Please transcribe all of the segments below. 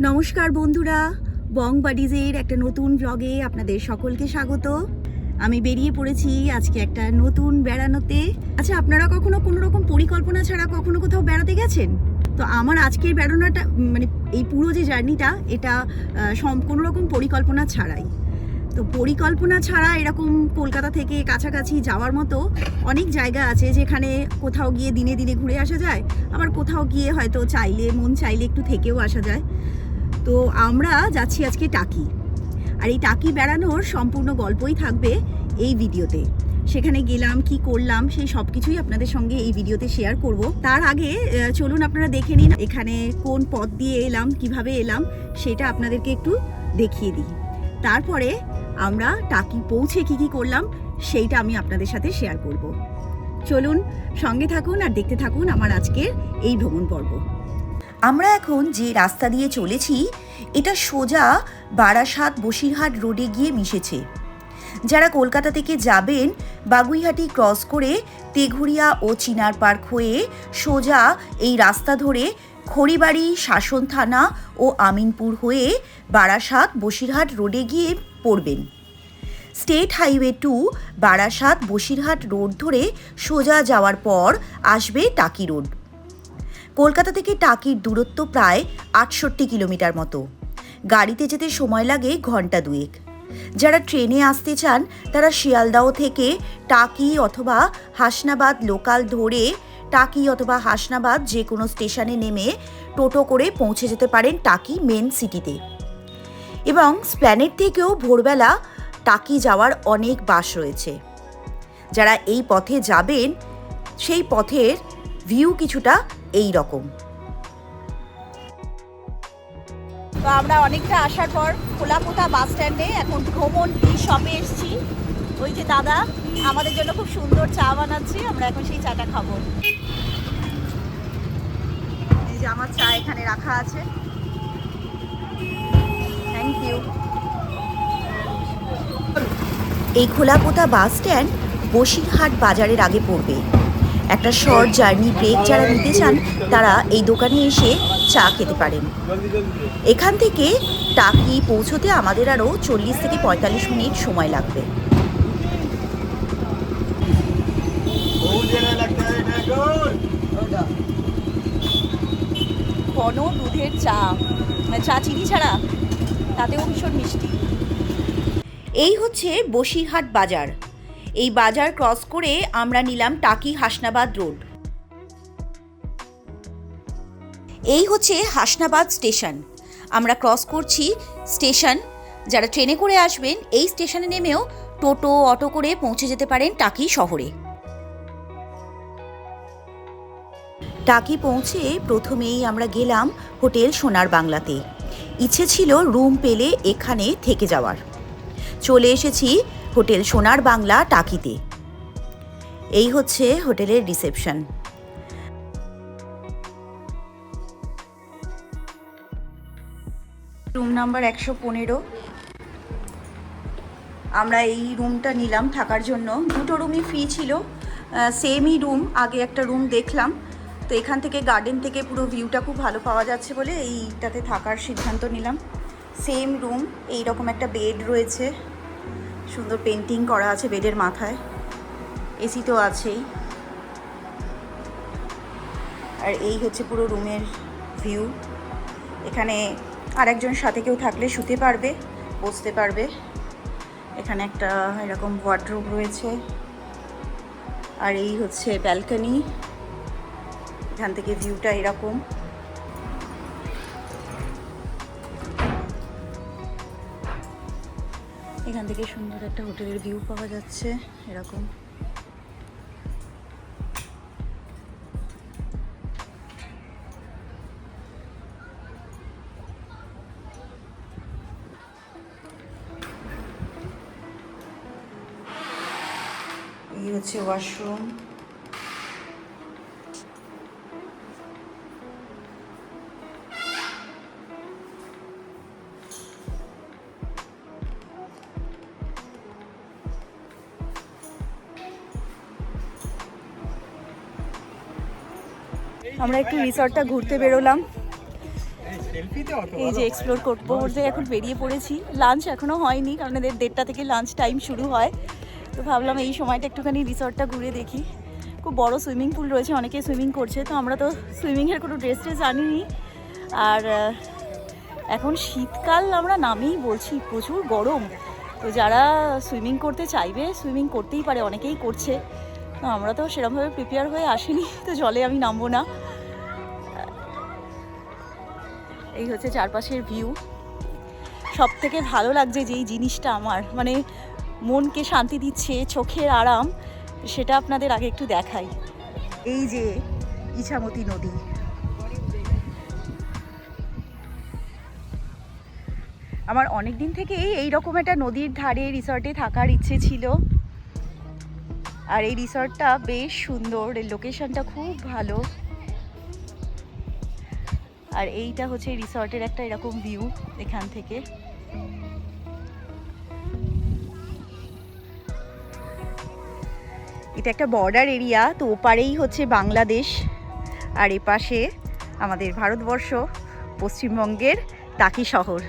নমস্কার বন্ধুরা, বং বাডিজের একটা নতুন ব্লগে আপনাদের সকলকে স্বাগত। আমি বেরিয়ে পড়েছি আজকে একটা নতুন বেড়ানোতে। আচ্ছা আপনারা কখনো কোনো রকম পরিকল্পনা ছাড়া কখনো কোথাও বেড়াতে গেছেন? তো আমার আজকের বেড়ানোটা মানে এই পুরো যে জার্নিটা, এটা সম- কোনো রকম পরিকল্পনা ছাড়াই। তো পরিকল্পনা ছাড়া এরকম কলকাতা থেকে কাছাকাছি যাওয়ার মতো অনেক জায়গা আছে যেখানে কোথাও গিয়ে দিনে দিনে ঘুরে আসা যায়। আবার কোথাও গিয়ে হয়তো চাইলে, মন চাইলে একটু থেকেও আসা যায়। তো আমরা যাচ্ছি আজকে টাকি। আর এই টাকি বেড়ানোর সম্পূর্ণ গল্পই থাকবে এই ভিডিওতে। সেখানে গেলাম, কি করলাম, সেই সব কিছুই আপনাদের সঙ্গে এই ভিডিওতে শেয়ার করব। তার আগে চলুন আপনারা দেখে নিন এখানে কোন পথ দিয়ে এলাম, কীভাবে এলাম, সেটা আপনাদেরকে একটু দেখিয়ে দিই। তারপরে আমরা টাকি পৌঁছে কি কি করলাম, সেইটা আমি আপনাদের সাথে শেয়ার করব। চলুন সঙ্গে থাকুন আর দেখতে থাকুন আমার আজকের এই ভ্রমণ পর্ব। আমরা এখন যে রাস্তা দিয়ে চলেছি, এটা সোজা বারাসাত বসিরহাট রোডে গিয়ে মিশেছে। যারা কলকাতা থেকে যাবেন, বাগুইহাটি ক্রস করে তেঘুরিয়া ও চিনার পার্ক হয়ে সোজা এই রাস্তা ধরে খড়িবাড়ি, শাসন থানা ও আমিনপুর হয়ে বারাসাত বসিরহাট রোডে গিয়ে পড়বেন। State highway two Barasat Basirhat road ধরে সোজা যাওয়ার পর আসবে টাকি রোড। কলকাতা থেকে টাকির দূরত্ব প্রায় আটষট্টি কিলোমিটার মতো। গাড়িতে যেতে সময় লাগে ঘণ্টা দুয়েক। যারা ট্রেনে আসতে চান, তারা শিয়ালদাহ থেকে টাকি অথবা হাসনাবাদ লোকাল ধরে টাকি অথবা হাসনাবাদ যে কোনো স্টেশনে নেমে টোটো করে পৌঁছে যেতে পারেন টাকি মেন সিটিতে। এবং স্প্ল্যানেট থেকেও ভোরবেলা টাকি যাওয়ার অনেক বাস রয়েছে। যারা এই পথে যাবেন, সেই পথের ভিউ কিছুটা এই রকম। তো আমরা অনেকটা আসার পর খোলাপোতা বাস স্ট্যান্ডে এখন ভ্রমণ টি শপে এসেছি। ওই যে দাদা আমাদের জন্য খুব সুন্দর চা বানাচ্ছি আমরা এখন সেই চাটা খাব। এই যে আমার চা এখানে রাখা আছে। থ্যাংক ইউ এই খোলাপোতা বাস স্ট্যান্ড বসিরহাট বাজারের আগে পড়বে। একটা শর্ট জার্নি ব্রেক যারা নিতে চান তারা এই দোকানে এসে চা খেতে পারেন। এখান থেকে টাকি পৌঁছতে আমাদের আরও চল্লিশ থেকে পঁয়তাল্লিশ মিনিট সময় লাগবে। ঘন দুধের চা। মানে চা চিনি ছাড়া তাতেও ভীষণ মিষ্টি। এই হচ্ছে বসিরহাট বাজার। এই বাজার ক্রস করে আমরা নিলাম টাকি হাসনাবাদ রোড। এই হচ্ছে হাসনাবাদ স্টেশন। আমরা ক্রস করছি স্টেশন। যারা ট্রেনে করে আসবেন, এই স্টেশনে নেমেও টোটো, অটো করে পৌঁছে যেতে পারেন টাকি শহরে। টাকি পৌঁছে প্রথমেই আমরা গেলাম হোটেল সোনার বাংলাতে। ইচ্ছে ছিল রুম পেলে এখানে থেকে যাওয়ার। চলে এসেছি হোটেল সোনার বাংলা টাকিতে। এই হচ্ছে হোটেলের রিসেপশন। রুম নাম্বার একশো পনেরো। আমরা এই রুমটা নিলাম থাকার জন্য। দুটো রুমই ফ্রি ছিল। সেমই রুম আগে একটা রুম দেখলাম। তো এখান থেকে গার্ডেন থেকে পুরো ভিউটা খুব ভালো পাওয়া যাচ্ছে বলে এইটাতে থাকার সিদ্ধান্ত নিলাম। সেম রুম এই রকম একটা বেড রয়েছে। সুন্দর পেন্টিং করা আছে বেডের মাথায়। এসি তো আছেই। আর এই হচ্ছে পুরো রুমের ভিউ এখানে আরেকজন সাথে কেউ থাকলে শুতে পারবে, বসতে পারবে। এখানে একটা এরকম ওয়ার্ড্রোব রয়েছে। আর এই হচ্ছে ব্যালকনি এখান থেকে ভিউটা এরকম। এখান থেকে সুন্দর একটা হোটেলের ভিউ পাওয়া যাচ্ছে এরকম। এই হচ্ছে ওয়াশরুম। আমরা একটু রিসর্টটা ঘুরতে বেরোলাম। এই যে এক্সপ্লোর করব। বলতে এখন বেরিয়ে পড়েছি। লাঞ্চ এখনও হয়নি, কারণ এদের দেড়টা থেকে লাঞ্চ টাইম শুরু হয়। তো ভাবলাম এই সময়টা একটুখানি রিসর্টটা ঘুরে দেখি। খুব বড় সুইমিং পুল রয়েছে, অনেকে সুইমিং করছে। তো আমরা তো সুইমিংয়ের কোনো ড্রেস ট্রেস আনিনি। আর এখন শীতকাল আমরা নামেই বলছি, প্রচুর গরম। তো যারা সুইমিং করতে চাইবে সুইমিং করতেই পারে, অনেকেই করছে। তো আমরা তো সেরকমভাবে প্রিপেয়ার হয়ে আসিনি, তো জলে আমি নামবো না। এই হচ্ছে চারপাশের ভিউ সব থেকে ভালো লাগছে যেই জিনিসটা আমার মানে মনকে শান্তি দিচ্ছে, চোখের আরাম, সেটা আপনাদের আগে একটু দেখাই। এই যে ইছামতি নদী। আমার অনেক দিন থেকেই এইরকম একটা নদীর ধারে রিসর্টে থাকার ইচ্ছে ছিল। আর এই রিসর্টটা বেশ সুন্দর লোকেশনটা খুব ভালো। আর এইটা হচ্ছে রিসর্টের একটা এরকম ভিউ এখান থেকে। এটা একটা বর্ডার এরিয়া তো ওপারেই হচ্ছে বাংলাদেশ। আর এপাশে আমাদের ভারতবর্ষ, পশ্চিমবঙ্গের তাকি শহর।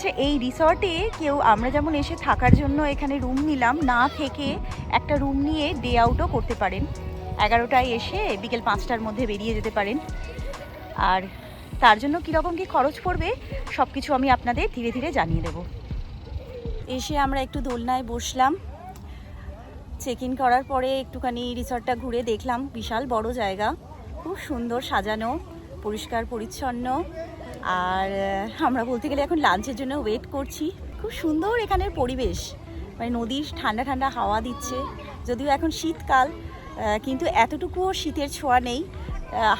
আচ্ছা এই রিসর্টে কেউ, আমরা যেমন এসে থাকার জন্য এখানে রুম নিলাম, না থেকে একটা রুম নিয়ে ডে আউটও করতে পারেন। এগারোটায় এসে বিকেল পাঁচটার মধ্যে বেরিয়ে যেতে পারেন। আর তার জন্য কীরকম কী খরচ পড়বে সব কিছু আমি আপনাদের ধীরে ধীরে জানিয়ে দেব। এসে আমরা একটু দোলনায় বসলাম। চেক ইন করার পরে একটুখানি রিসর্টটা ঘুরে দেখলাম। বিশাল বড় জায়গা। খুব সুন্দর সাজানো, পরিষ্কার, পরিচ্ছন্ন। আর আমরা বলতে গেলে এখন লাঞ্চের জন্য ওয়েট করছি। খুব সুন্দর এখানের পরিবেশ। মানে নদীর ঠান্ডা ঠান্ডা হাওয়া দিচ্ছে। যদিও এখন শীতকাল কিন্তু এতটুকুও শীতের ছোঁয়া নেই।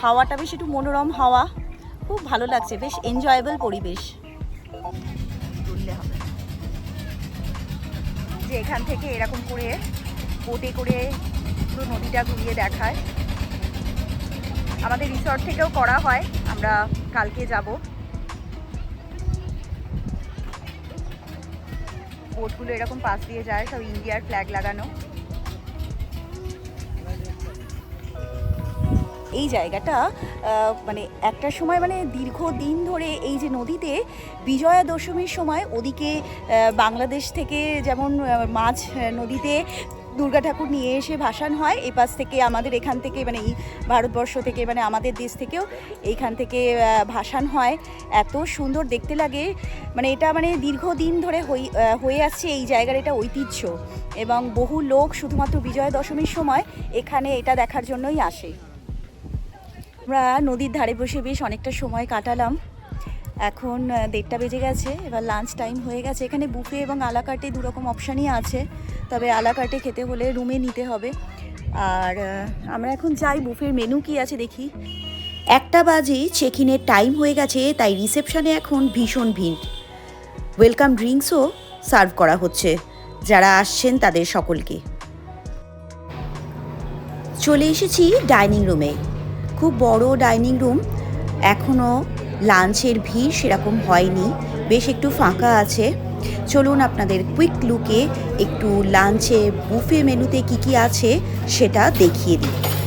হাওয়াটা বেশ একটু মনোরম হাওয়া। খুব ভালো লাগছে, বেশ এনজয়েবল পরিবেশ। যে এখান থেকে এরকম করে বোটে করে পুরো নদীটা ঘুরিয়ে দেখায়। আমাদের রিসর্ট থেকেও করা হয়। আমরা কালকে যাব। বোটগুলো এরকম পাশ দিয়ে যায়, সব ইন্ডিয়ার ফ্ল্যাগ লাগানো। এই জায়গাটা মানে একটা সময় মানে দীর্ঘ দিন ধরে এই যে নদীতে বিজয়া দশমীর সময় ওদিকে বাংলাদেশ থেকে যেমন মাছ নদীতে দুর্গা ঠাকুর নিয়ে এসে ভাসান হয় এ পাশ থেকে আমাদের এখান থেকে মানে এই ভারতবর্ষ থেকে মানে আমাদের দেশ থেকেও এইখান থেকে ভাসান হয়। এত সুন্দর দেখতে লাগে। মানে এটা মানে দীর্ঘদিন ধরে হয়ে আসছে এই জায়গার এটা ঐতিহ্য। এবং বহু লোক শুধুমাত্র বিজয়া দশমীর সময় এখানে এটা দেখার জন্যই আসে। আমরা নদীর ধারে বসে বেশ অনেকটা সময় কাটালাম। এখন দেড়টা বেজে গেছে, এবার লাঞ্চ টাইম হয়ে গেছে। এখানে বুফে এবং আলাকাটে দুরকম অপশানই আছে, তবে আলাকাটে খেতে হলে রুমে নিতে হবে। আর আমরা এখন যাই বুফের মেনু কি আছে দেখি। একটা বাজে চেক ইনের টাইম হয়ে গেছে, তাই রিসেপশনে এখন ভীষণ ভিড়। ওয়েলকাম ড্রিঙ্কসও সার্ভ করা হচ্ছে, যারা আসছেন তাদের সকলকে। চলে এসেছি ডাইনিং রুমে খুব বড় ডাইনিং রুম এখনও লাঞ্চের ভিড় সেরকম হয়নি। বেশ একটু ফাঁকা আছে। চলুন আপনাদের কুইক লুকে একটু লাঞ্চে বুফে মেনুতে কি কি আছে সেটা দেখিয়ে দিই।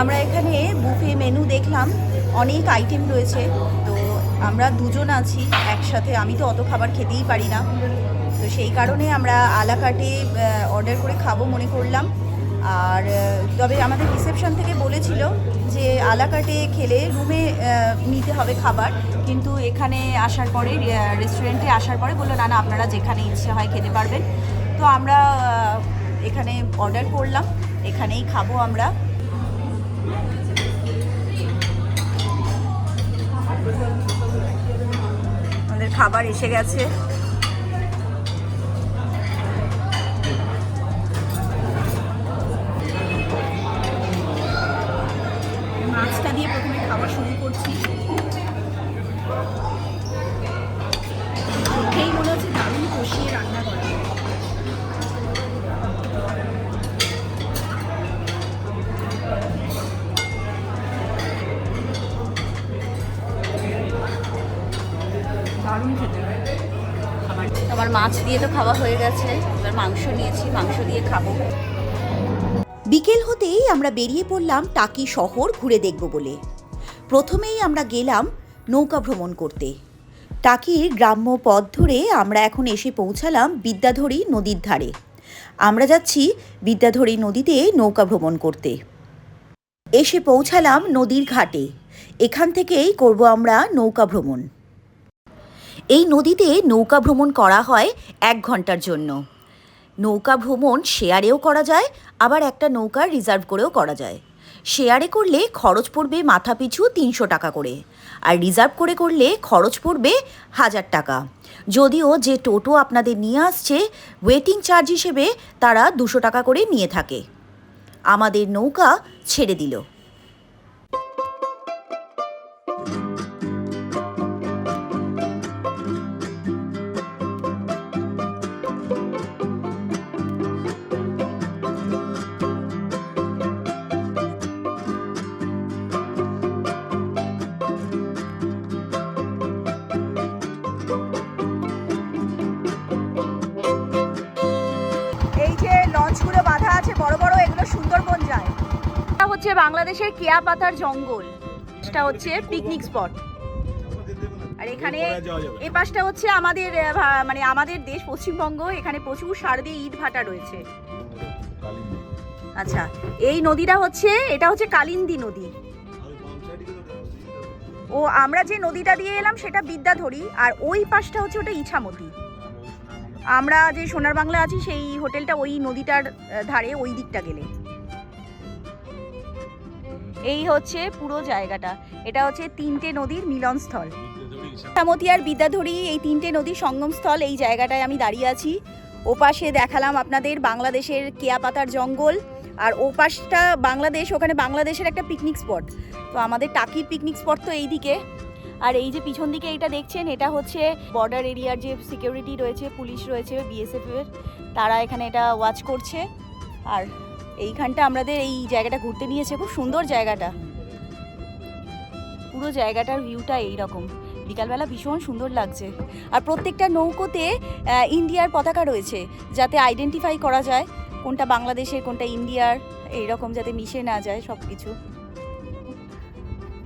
আমরা এখানে বুফে মেনু দেখলাম, অনেক আইটেম রয়েছে। তো আমরা দুজন আছি, একসাথে। আমি তো অত খাবার খেতেই পারি না। তো সেই কারণে আমরা আলাকাটে অর্ডার করে খাব মনে করলাম। আর তবে আমাদের রিসেপশন থেকে বলেছিল যে আলাকাটে খেলে রুমে নিতে হবে খাবার। কিন্তু এখানে আসার পরে রেস্টুরেন্টে আসার পরে বলল, না না, আপনারা যেখানে ইচ্ছে হয় খেতে পারবেন। তো আমরা এখানে অর্ডার করলাম। এখানেই খাব আমরা। খাবার এসে গেছে। খাব। বিকেল হতেই আমরা বেরিয়ে পড়লাম টাকি শহর ঘুরে দেখব বলে। প্রথমেই আমরা গেলাম নৌকা ভ্রমণ করতে। টাকির গ্রাম্য পথ ধরে আমরা এখন এসে পৌঁছালাম বিদ্যাধরী নদীর ধারে। আমরা যাচ্ছি বিদ্যাধরী নদীতে নৌকা ভ্রমণ করতে। এসে পৌঁছালাম নদীর ঘাটে। এখান থেকেই করব আমরা নৌকা ভ্রমণ। এই নদীতে নৌকা ভ্রমণ করা হয় এক ঘণ্টার জন্য। নৌকা ভ্রমণ শেয়ারেও করা যায়, আবার একটা নৌকা রিজার্ভ করেও করা যায়। শেয়ারে করলে খরচ পড়বে মাথা পিছু তিনশো টাকা করে, আর রিজার্ভ করে করলে খরচ পড়বে হাজার টাকা। যদিও যে টোটো আপনাদের নিয়ে আসছে, ওয়েটিং চার্জ হিসেবে তারা দুশো টাকা করে নিয়ে থাকে। আমাদের নৌকা ছেড়ে দিল। বাংলাদেশের কেয়া পাতার জঙ্গল। এটা হচ্ছে পিকনিক স্পট আর এখানে এই পাশটা হচ্ছে আমাদের মানে আমাদের দেশ পশ্চিমবঙ্গ। এখানে প্রচুর সারদে ইট ভাটা রয়েছে। আচ্ছা এই নদীটা হচ্ছে এটা হচ্ছে কালিন্দী নদী। ও আমরা যে নদীটা দিয়ে এলাম সেটা বিদ্যাধরী। আর ওই পাশটা হচ্ছে ওটা ইছামতি। আমরা যে সোনার বাংলা আছি সেই হোটেলটা ওই নদীটার ধারে ওই দিকটা গেলে। এই হচ্ছে পুরো জায়গাটা। এটা হচ্ছে তিনটে নদীর মিলনস্থল। ইছামতি আর বিদ্যাধরী এই তিনটে নদীর সঙ্গমস্থল এই জায়গাটায় আমি দাঁড়িয়ে আছি। ওপাশে দেখালাম আপনাদের বাংলাদেশের কেয়াপাতার জঙ্গল আর ওপাশটা বাংলাদেশ ওখানে বাংলাদেশের একটা পিকনিক স্পট তো আমাদের টাকির পিকনিক স্পট তো এই দিকে আর এই যে পিছন দিকে এটা দেখছেন এটা হচ্ছে বর্ডার এরিয়ার যে সিকিউরিটি রয়েছে পুলিশ রয়েছে বিএসএফ এর তারা এখানে এটা ওয়াচ করছে। আর এইখানটা আমাদের এই জায়গাটা ঘুরতে নিয়েছে, খুব সুন্দর জায়গাটা। পুরো জায়গাটার ভিউটা এইরকম। বিকালবেলা ভীষণ সুন্দর লাগছে। আর প্রত্যেকটা নৌকোতে ইন্ডিয়ার পতাকা রয়েছে, যাতে আইডেন্টিফাই করা যায় কোনটা বাংলাদেশের, কোনটা ইন্ডিয়ার, এইরকম যাতে মিশে না যায় সব কিছু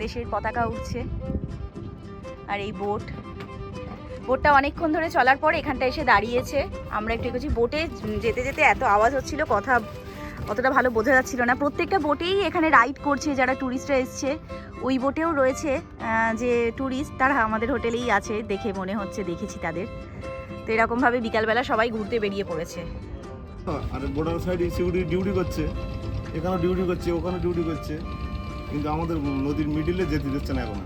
দেশের পতাকা উঠছে আর এই বোট। বোটটা অনেকক্ষণ ধরে চলার পর এখানটা এসে দাঁড়িয়েছে। আমরা একটু এগোচ্ছি। বোটে যেতে যেতে এত আওয়াজ হচ্ছিল, কথা অতটা ভালো বোঝা যাচ্ছিল না। প্রত্যেকটা বোটেই এখানে রাইড করছে যারা ট্যুরিস্টরা এসছে। ওই বোটেও রয়েছে যে ট্যুরিস্ট তারা আমাদের হোটেলেই আছে দেখে মনে হচ্ছে দেখেছি তাদের। তো এরকমভাবে বিকালবেলা সবাই ঘুরতে বেরিয়ে পড়েছে। আর বর্ডার সাইডে সিকিউরিটি ডিউটি করছে। এখানেও ডিউটি করছে ওখানেও ডিউটি করছে। কিন্তু আমাদের নদীর মিডিলে যেতে দিচ্ছে না এখন।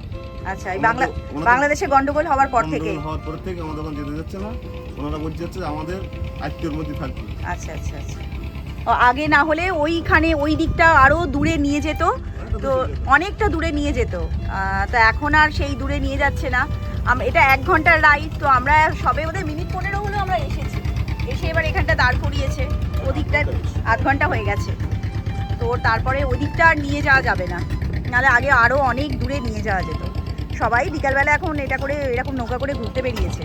আচ্ছা এই বাংলা বাংলাদেশে গন্ডগোল হওয়ার পর থেকে? হওয়ার পর থেকে আমাদের এখন যেতে যাচ্ছে না। ওনারা বলছে আমাদের আত্মীয়র মধ্যে থাকবে। আচ্ছা আচ্ছা আচ্ছা। আগে না হলে ওইখানে ওই দিকটা আরও দূরে নিয়ে যেত, তো অনেকটা দূরে নিয়ে যেত। তো এখন আর সেই দূরে নিয়ে যাচ্ছে না। এটা এক ঘণ্টার রাইড, তো আমরা সবে ওদের মিনিট পনেরো হলো আমরা এসেছি। এসে এবার এখানটা দাঁড় করিয়েছে। ওদিকটা আধ ঘণ্টা হয়ে গেছে। তো তারপরে ওদিকটা আর নিয়ে যাওয়া যাবে না। নাহলে আগে আরও অনেক দূরে নিয়ে যাওয়া যেত। সবাই বিকালবেলা এখন এটা করে এরকম নৌকা করে ঘুরতে বেরিয়েছে।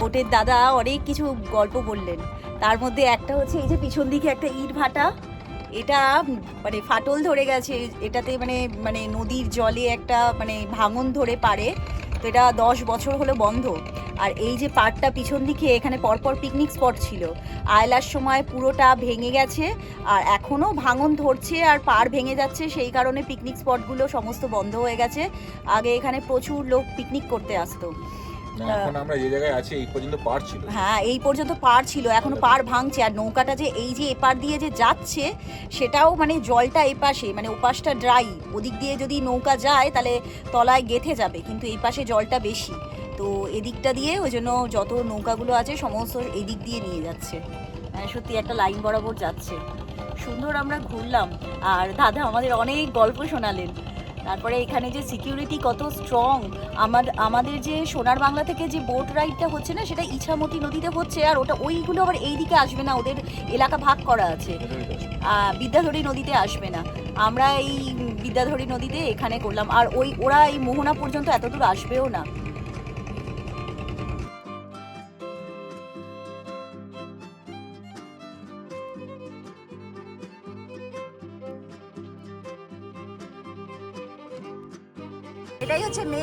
বোটের দাদা অনেক কিছু গল্প বললেন। তার মধ্যে একটা হচ্ছে এই যে পিছন দিকে একটা ইট ভাটা। এটা মানে ফাটল ধরে গেছে। এটাতে মানে মানে নদীর জলে একটা মানে ভাঙন ধরে পারে। তো এটা দশ বছর হলো বন্ধ। আর এই যে পাড়টা পিছন দিকে, এখানে পরপর পিকনিক স্পট ছিল। আয়লার সময় পুরোটা ভেঙে গেছে। আর এখনও ভাঙন ধরছে আর পাড় ভেঙে যাচ্ছে। সেই কারণে পিকনিক স্পটগুলো সমস্ত বন্ধ হয়ে গেছে। আগে এখানে প্রচুর লোক পিকনিক করতে আসতো। এখন আমরা যে জায়গায় আছি এই পর্যন্ত পার ছিল। হ্যাঁ এই পর্যন্ত পার ছিল এখনও পার ভাঙছে। আর নৌকাটা যে এই যে এপার দিয়ে যে যাচ্ছে সেটাও মানে জলটা এপাশে মানে ওপাশটা ড্রাই ওদিক দিয়ে যদি নৌকা যায় তাহলে তলায় গেথে যাবে কিন্তু এই পাশে জলটা বেশি। তো এদিকটা দিয়ে ওই জন্য যত নৌকাগুলো আছে সমস্ত এদিক দিয়ে নিয়ে যাচ্ছে। মানে সত্যি একটা লাইন বরাবর যাচ্ছে। সুন্দর আমরা ঘুরলাম। আর দাদা আমাদের অনেক গল্প শোনালেন। তারপরে এখানে যে সিকিউরিটি কত স্ট্রং আমার, আমাদের যে সোনার বাংলা থেকে যে বোট রাইডটা হচ্ছে না, সেটা ইছামতি নদীতে হচ্ছে, আর ওটা, ওইগুলো আবার এই দিকে আসবে না, ওদের এলাকা ভাগ করা আছে। বিদ্যাধরী নদীতে আসবে না। আমরা এই বিদ্যাধরী নদীতে এখানে করলাম, আর ওই, ওরা এই মোহনা পর্যন্ত এত দূর আসবেও না।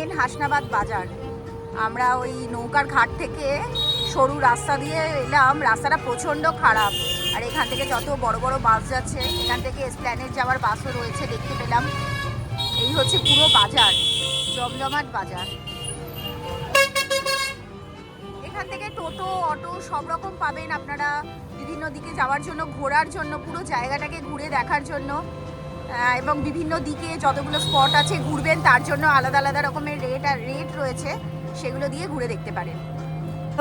এটাই হাসনাবাদ বাজার। আমরা ওই নৌকার ঘাট থেকে সরু রাস্তা দিয়ে এলাম, রাস্তাটা প্রচণ্ড খারাপ। আর এখান থেকে যত বড় বড় বাস যাচ্ছে, এখান থেকে স্প্ল্যানেট যাওয়ার বাসও রয়েছে দেখতে পেলাম। এই হচ্ছে পুরো বাজার, জমজমাট বাজার। এখান থেকে টোটো, অটো সব রকম পাবেন আপনারা বিভিন্ন দিকে যাওয়ার জন্য, ঘোরার জন্য, পুরো জায়গাটাকে ঘুরে দেখার জন্য। এবং বিভিন্ন দিকে যতগুলো স্পট আছে ঘুরবেন, তার জন্য আলাদা আলাদা রকমের রেট আর রেট রয়েছে, সেগুলো দিয়ে ঘুরে দেখতে পারেন।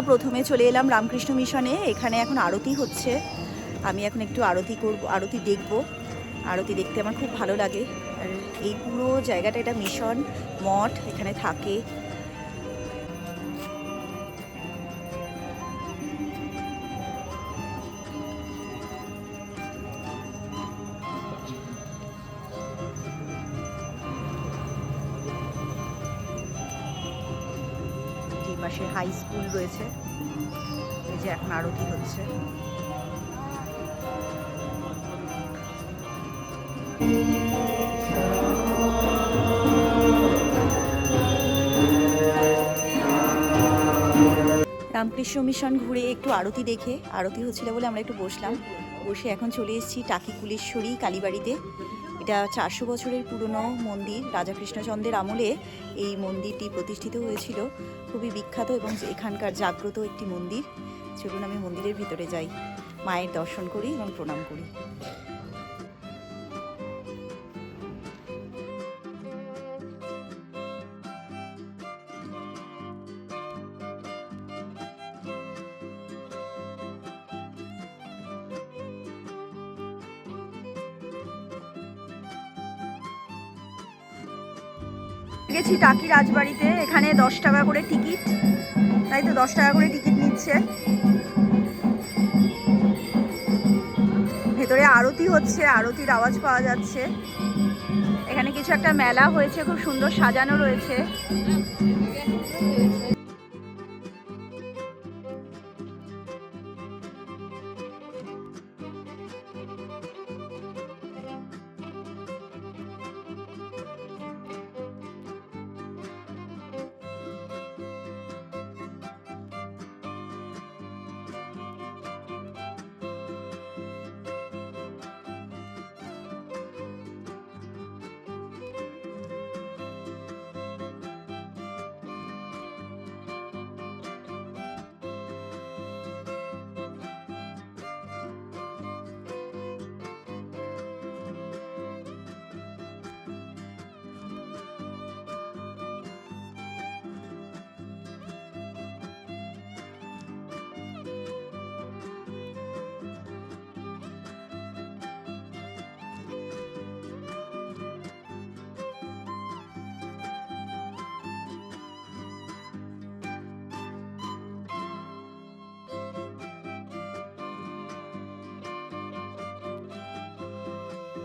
প্রথমে চলে এলাম রামকৃষ্ণ মিশনে, এখানে এখন আরতি হচ্ছে। আমি এখন একটু আরতি করব, আরতি দেখব। আরতি দেখতে আমার খুব ভালো লাগে। আর এই পুরো জায়গাটা এটা মিশন, মঠ, এখানে থাকে। পাশে হাই স্কুল রয়েছে। এই যে এখন আরতি হচ্ছে। রামকৃষ্ণ মিশন ঘুরে একটু আরতি দেখে। আরতি হচ্ছিল বলে আমরা একটু বসলাম। বসে এখন চলে এসেছি টাকি কুলেশ্বরী কালীবাড়িতে। এটা চারশো বছরের পুরনো মন্দির। রাজা কৃষ্ণচন্দ্রের আমলে এই মন্দিরটি প্রতিষ্ঠিত হয়েছিল। খুবই বিখ্যাত এবং এখানকার জাগ্রত একটি মন্দির। চলুন আমি মন্দিরের ভিতরে যাই। মায়ের দর্শন করি এবং প্রণাম করি। গেছি টাকি রাজবাড়িতে। এখানে দশ টাকা করে টিকিট। তাই তো দশ টাকা করে টিকিট নিচ্ছে। ভেতরে আরতি হচ্ছে, আরতির আওয়াজ পাওয়া যাচ্ছে। এখানে কিছু একটা মেলা হয়েছে, খুব সুন্দর সাজানো রয়েছে।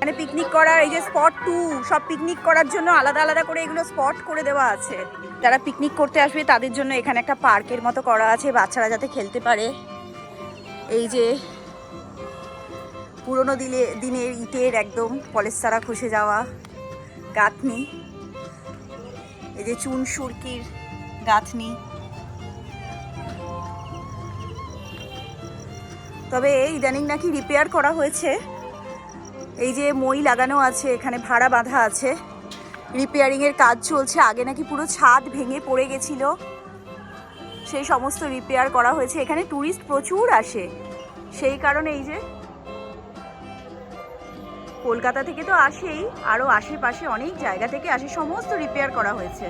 এখানে পিকনিক করার, এই যে স্পট টু সব পিকনিক করার জন্য আলাদা আলাদা করে এগুলো স্পট করে দেওয়া আছে। যারা পিকনিক করতে আসবে, তাদের জন্য এখানে একটা পার্কের মতো করা আছে, বাচ্চারা যাতে খেলতে পারে। এই যে পুরোনো দিলে, দিনের ইটের একদম কলেজ পলেস্তারা খসে যাওয়া গাঁথনি। এই যে চুন সুরকির গাঁথনি। তবে ইদানিং নাকি রিপেয়ার করা হয়েছে। এই যে মই লাগানো আছে, এখানে ভাড়া বাঁধা আছে। রিপেয়ারিং এর কাজ চলছে, আগে নাকি পুরো ছাদ ভেঙে পড়ে গেছিল। সেই সমস্ত রিপেয়ার করা হয়েছে। এখানে ট্যুরিস্ট প্রচুর আসে। সেই কারণে এই যে কলকাতা থেকে তো আসেই আরও আশেপাশে অনেক জায়গা থেকে আসে, সমস্ত রিপেয়ার করা হয়েছে।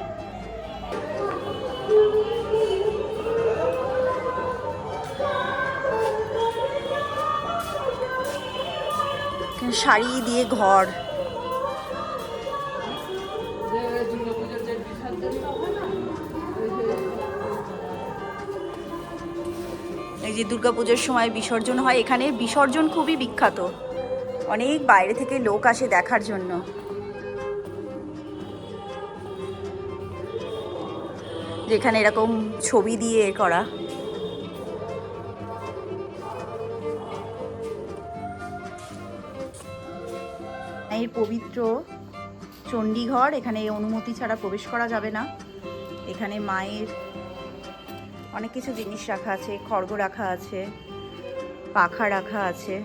শাড়ি দিয়ে ঘর। এই যে দুর্গাপুজোর সময় বিসর্জন হয়, এখানে বিসর্জন খুবই বিখ্যাত। অনেক বাইরে থেকে লোক আসে দেখার জন্য। যেখানে এরকম ছবি দিয়ে করা। এর পবিত্র চণ্ডীঘর, এখানে অনুমতি ছাড়া প্রবেশ করা যাবে না। এখানে মায়ের অনেক কিছু জিনিস রাখা আছে, খড়গ রাখা আছে, পাখা রাখা আছে,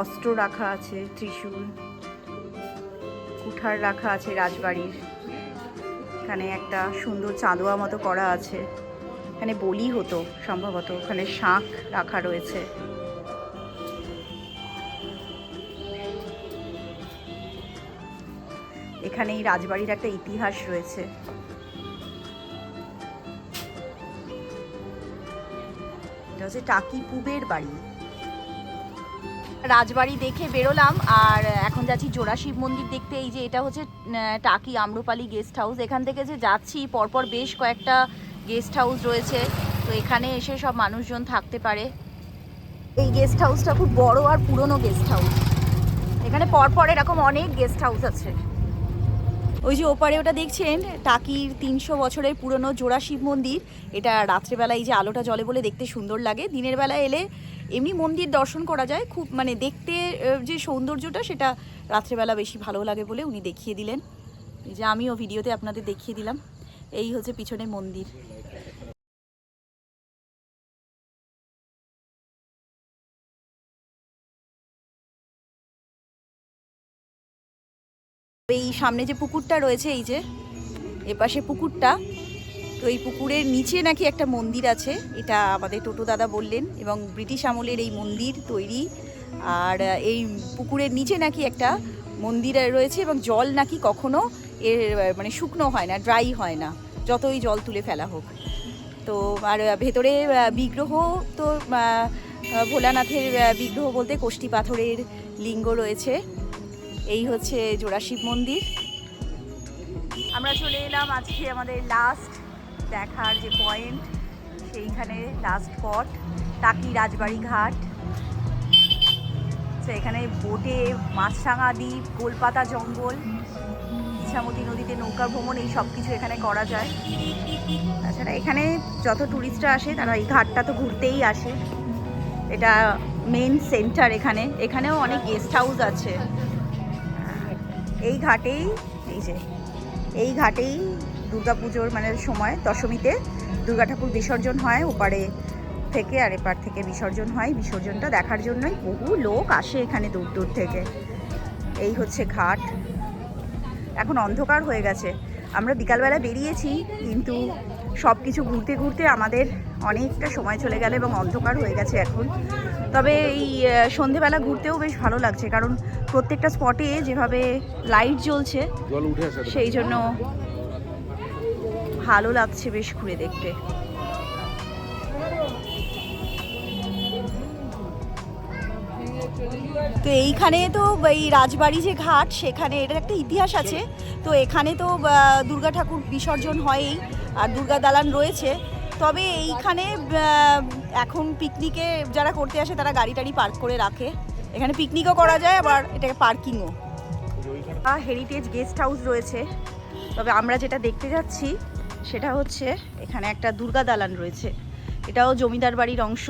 অস্ত্র রাখা আছে, ত্রিশূল, কুঠার রাখা আছে রাজবাড়ির। এখানে একটা সুন্দর চাঁদোয়া মতো করা আছে। এখানে বলি হতো সম্ভবত, ওখানে শাঁখ রাখা রয়েছে। এখানে এই রাজবাড়ির একটা ইতিহাস রয়েছে। এটা হচ্ছে টাকি পুবের বাড়ি। রাজবাড়ি দেখে বেরোলাম আর এখন যাচ্ছি জোড়া শিব মন্দির দেখতে। এই যে এটা হচ্ছে টাকি আম্রপালি গেস্ট হাউস। এখান থেকে যে যাচ্ছি, পরপর বেশ কয়েকটা গেস্ট হাউস রয়েছে। তো এখানে এসে সব মানুষজন থাকতে পারে। এই গেস্ট হাউসটা খুব বড় আর পুরনো গেস্ট হাউস। এখানে পরপর এরকম অনেক গেস্ট হাউস আছে। ওই যে ওপারে ওটা দেখছেন, টাকির তিনশো বছরের পুরনো জোড়া শিব মন্দির। এটা রাত্রেবেলায় এই যে আলোটা জলে বলে দেখতে সুন্দর লাগে। দিনের বেলা এলে এমনি মন্দির দর্শন করা যায়। খুব মানে দেখতে যে সৌন্দর্যটা সেটা রাত্রেবেলা বেশি ভালো লাগে বলে উনি দেখিয়ে দিলেন। যে আমিও ভিডিওতে আপনাদের দেখিয়ে দিলাম। এই হচ্ছে পিছনে মন্দির। সামনে যে পুকুরটা রয়েছে, এই যে এপাশে পুকুরটা, তো এই পুকুরের নিচে নাকি একটা মন্দির আছে, এটা আমাদের টোটো দাদা বললেন, এবং ব্রিটিশ আমলের এই মন্দির তৈরি। আর এই পুকুরের নিচে নাকি একটা মন্দির রয়েছে, এবং জল নাকি কখনো এর মানে শুকনো হয় না, ড্রাই হয় না, যতই জল তুলে ফেলা হোক। তো, আর ভেতরে বিগ্রহ তো ভোলানাথের বিগ্রহ বলতে কোষ্টি পাথরের লিঙ্গ রয়েছে। এই হচ্ছে জোড়া শিব মন্দির। আমরা চলে এলাম আজকে আমাদের লাস্ট দেখার যে পয়েন্ট সেইখানে লাস্ট স্পট টাকি রাজবাড়ি ঘাট। তো এখানে বোটে মাছরাঙা দ্বীপ, গোলপাতা জঙ্গল, ইছামতি নদীতে নৌকা ভ্রমণ, এই সব কিছু এখানে করা যায়। তাছাড়া এখানে যত ট্যুরিস্টরা আসে, তারা এই ঘাটটা তো ঘুরতেই আসে। এটা মেন সেন্টার এখানে। এখানেও অনেক গেস্ট হাউস আছে। এই ঘাটেই, এই যে, এই ঘাটেই দুর্গাপুজোর মানে সময়, দশমীতে দুর্গা ঠাকুর বিসর্জন হয়, ওপারে থেকে আর এপার থেকে বিসর্জন হয়। বিসর্জনটা দেখার জন্যই বহু লোক আসে এখানে দূর দূর থেকে। এই হচ্ছে ঘাট। এখন অন্ধকার হয়ে গেছে। আমরা বিকালবেলা বেরিয়েছি, কিন্তু সব কিছু ঘুরতে ঘুরতে আমাদের অনেকটা সময় চলে গেল এবং অন্ধকার হয়ে গেছে এখন। তবে এই সন্ধেবেলা ঘুরতেও বেশ ভালো লাগছে কারণ প্রত্যেকটা স্পটে যেভাবে লাইট জ্বলছে সেই জন্য ভালো লাগছে বেশ ঘুরে দেখতে। তো এইখানে তো এই রাজবাড়ি যে ঘাট সেখানে এটার একটা ইতিহাস আছে। তো এখানে তো দুর্গা ঠাকুর বিসর্জন হয়ই আর দুর্গা দালান রয়েছে। তবে এইখানে এখন পিকনিকে যারা করতে আসে তারা গাড়ি টাড়ি পার্ক করে রাখে। এখানে পিকনিকও করা যায়, আবার এটাকে পার্কিংও হেরিটেজ গেস্ট হাউস রয়েছে। তবে আমরা যেটা দেখতে যাচ্ছি, সেটা হচ্ছে এখানে একটা দুর্গা দালান রয়েছে। এটাও জমিদার বাড়ির অংশ।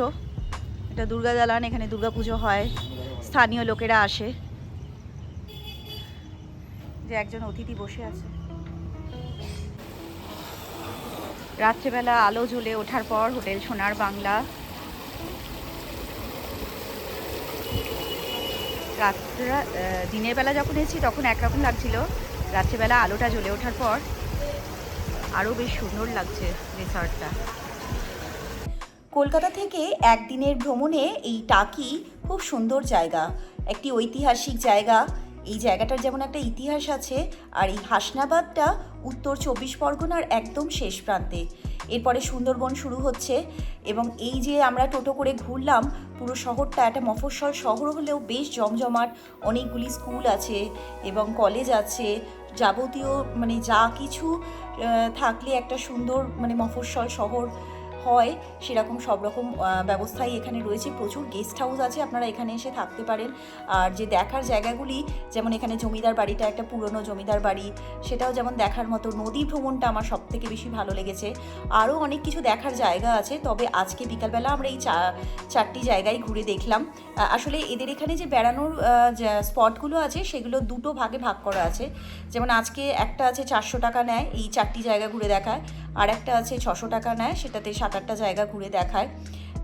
এটা দুর্গা দালান, এখানে পুজো হয়, স্থানীয় লোকেরা আসে। যে একজন অতিথি বসে আছে। রাত্রেবেলা আলো জ্বলে ওঠার পর হোটেল সোনার বাংলা। রাত্রা দিনের বেলা যখন এসেছি তখন একরকম লাগছিল। রাত্রেবেলা আলোটা জ্বলে ওঠার পর আরও বেশ সুন্দর লাগছে রিসর্টটা কলকাতা থেকে একদিনের ভ্রমণে এই টাকি খুব সুন্দর জায়গা, একটি ঐতিহাসিক জায়গা। এই জায়গাটার যেমন একটা ইতিহাস আছে, আর এই হাসনাবাদটা উত্তর চব্বিশ পরগনার একদম শেষ প্রান্তে। এরপরে সুন্দরবন শুরু হচ্ছে এবং এই যে আমরা টোটো করে ঘুরলাম, পুরো শহরটা একটা মফস্বল শহর হলেও বেশ জমজমাট। অনেকগুলি স্কুল আছে এবং কলেজ আছে। যাবতীয় মানে যা কিছু থাকলে একটা সুন্দর মানে মফস্বল শহর হয়, সেরকম সব রকম ব্যবস্থাই এখানে রয়েছে। প্রচুর গেস্ট হাউস আছে, আপনারা এখানে এসে থাকতে পারেন। আর যে দেখার জায়গাগুলি, যেমন এখানে জমিদার বাড়িটা, একটা পুরনো জমিদার বাড়ি, সেটাও যেমন দেখার মতো, নদী ভ্রমণটা আমার সব থেকে বেশি ভালো লেগেছে। আরও অনেক কিছু দেখার জায়গা আছে, তবে আজকে বিকালবেলা আমরা এই চা, চারটি জায়গায় ঘুরে দেখলাম। আসলে এদের এখানে যে বেড়ানোর স্পটগুলো আছে, সেগুলো দুটো ভাগে ভাগ করা আছে। যেমন আজকে একটা আছে চারশো টাকা নেয়, এই চারটি জায়গা ঘুরে দেখায়। আর একটা আছে ছশো টাকা নেয়, সেটাতে সাত আটটা জায়গা ঘুরে দেখায়।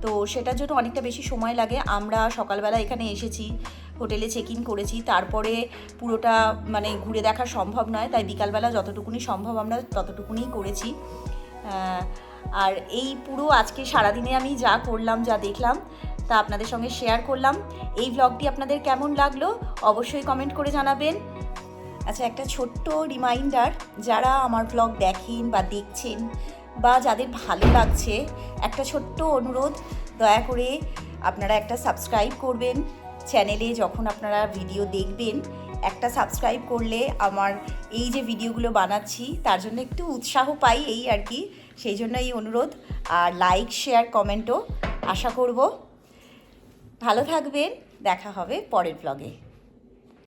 তো সেটার জন্য অনেকটা বেশি সময় লাগে। আমরা সকালবেলা এখানে এসেছি, হোটেলে চেক ইন করেছি। তারপরে পুরোটা মানে ঘুরে দেখা সম্ভব নয়, তাই বিকালবেলা যতটুকুনি সম্ভব আমরা ততটুকুনি করেছি। আর এই পুরো আজকে সারাদিনে আমি যা করলাম, যা দেখলাম, তা আপনাদের সঙ্গে শেয়ার করলাম। এই ব্লগটি আপনাদের কেমন লাগল, অবশ্যই কমেন্ট করে জানাবেন। আচ্ছা একটা ছোট্ট রিমাইন্ডার যারা আমার ব্লগ দেখেন বা দেখছেন বা যাদের ভালো লাগছে, একটা ছোট্ট অনুরোধ, দয়া করে আপনারা একটা সাবস্ক্রাইব করবেন। চ্যানেলে যখন আপনারা ভিডিও দেখবেন, একটা সাবস্ক্রাইব করলে আমার এই যে ভিডিওগুলো বানাচ্ছি, তার জন্য একটু উৎসাহ পাই এই আর কি। সেই জন্য এই অনুরোধ। আর লাইক শেয়ার কমেন্টও আশা করব। ভালো থাকবেন। দেখা হবে পরের ব্লগে